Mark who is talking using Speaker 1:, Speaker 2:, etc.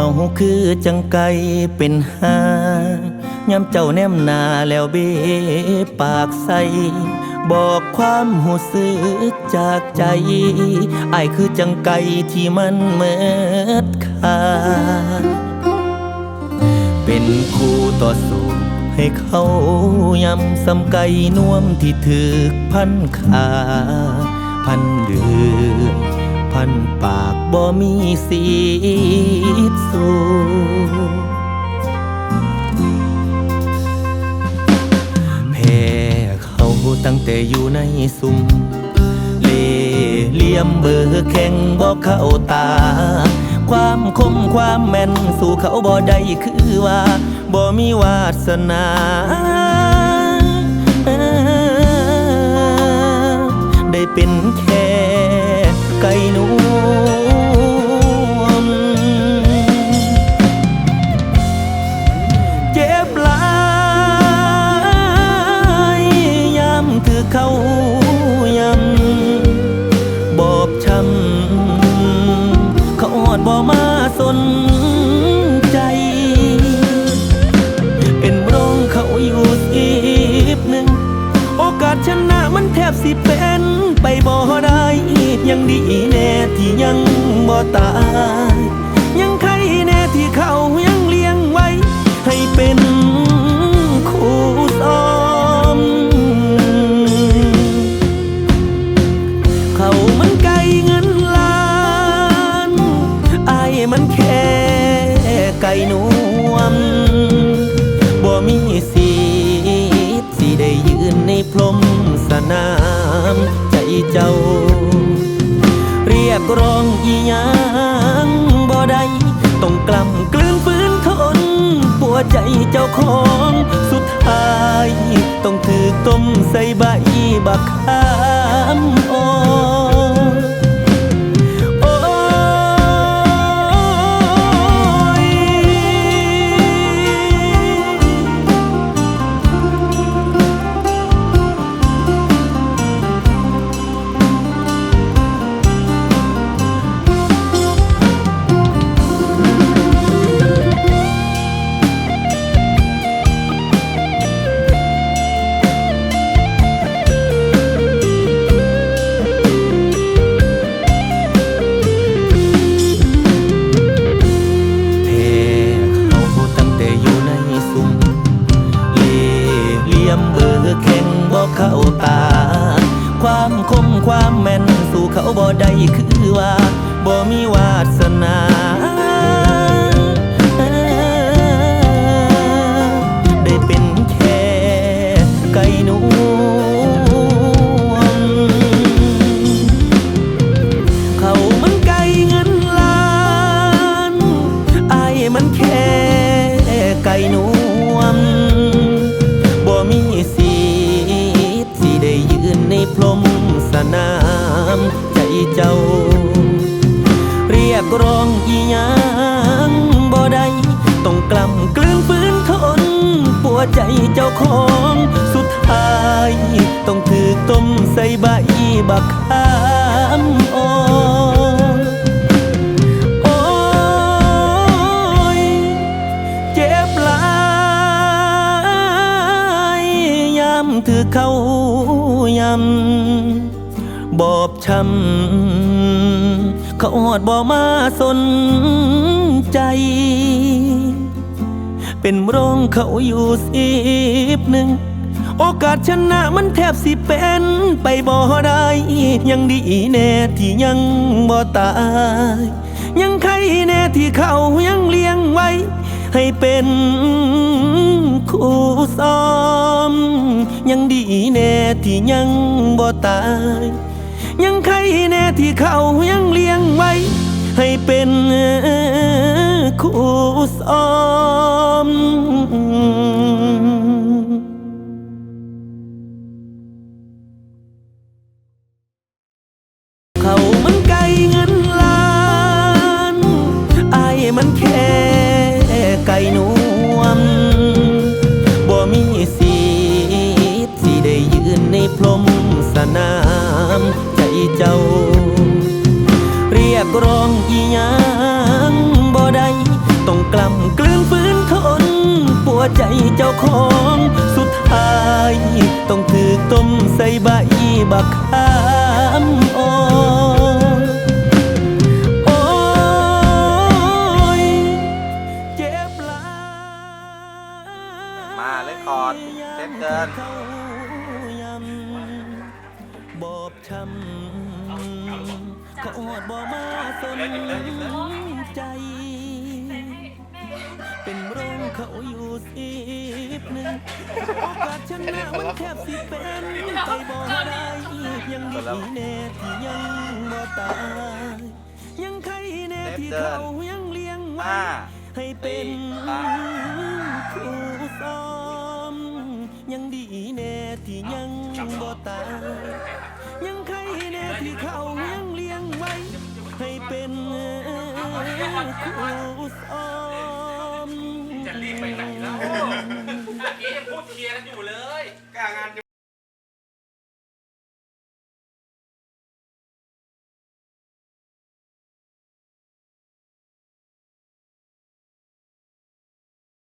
Speaker 1: เหงาคือจังไกเป็นหายามเจ้าแนมนาแล้วเบปากใส บอกความหูสึกจากใจไอคือจังไกที่มันเมิดค่าเป็นคู่ต่อสู้ให้เขายำสำไก่นวมที่ถึกพันขาพันเดือพันปากบ่มีสี แพ้เขาตั้งแต่อยู่ในซุ้มเล่เหลี่ยมเบอร์แข่งบอกเข้าตา ความคมความแม่นสู่เขาบ่ได้คือว่าบ่มีวาสนาได้เป็นแค่ไก่นู ตาย ยังใครแน่ที่เขายังเลี้ยงไว้ ให้เป็นคู่ซ้อม เขามันไกลเงินล้านอายมันแค่ไก่นวม บ่มีสิทธิ์สิได้ยืนในพรมสนามใจเจ้า กร้องอีหยังบ่ได้ต้องกล้ำกลืนฝืนทนปวดใจเจ้าของสุดท้าย ต้องถือต้มใส่ใบบักคา คือว่าบ่มีวาสนาได้เป็นแค่ไก่นวมเขามันไกลเงินล้านไอายมันแค่ไก่นวมบ่มีสิทธิ์สิได้ยืนในพรมสนาม เจ้า เรียกร้องอีหยังบ่ได้ต้องกล้ำกลืนฝืนทนปวดใจเจ้าของสุดท้าย ต้องถือต้มใส่ใบบักขามอ่อนโอ้ยเจ็บหลายยามถือเขายำ บอบช้ำเขาหอดบ่มาสนใจ เป็นโรงเขาอยู่สิบหนึ่ง โอกาสชนะมันแทบสิเป็นไปบ่ได้ ยังดีแน่ที่ยังบ่ตาย ยังใครแน่ที่เขายังเลี้ยงไว้ ให้เป็นคู่ซ้อม ยังดีแน่ที่ยังบ่ตาย ยังใครแน่ที่เขายังเลี้ยงไว้ ให้เป็นคู่ซ้อม วใจเจ้าของ สุดท้ายต้องถือต้มใส่ใบบักขามอ่อนโอ้ยเจ็บหลาย
Speaker 2: มาเลคคอร์ดเซ็ตเกิน
Speaker 1: เข้ายำบอบช้ำเขาหอดบ่มาสนใจ เขาอยู่สิบหนึ่งโอกาสชนะมันแทบสิเป็นไปบ่ได้ยังดีแน่ที่ยังบ่ตายยังใครแน่ที่เขายังเลี้ยงไว้
Speaker 2: ห้า
Speaker 1: ให้เป็นครูซ้อมยังดีแน่ที่ยังบ่ตายยังใครแน่ที่เขายังเลี้ยงไว้ให้เป็นครูซ้อม
Speaker 3: ดเคลียร์กันอยู่เลย
Speaker 2: กล้างาน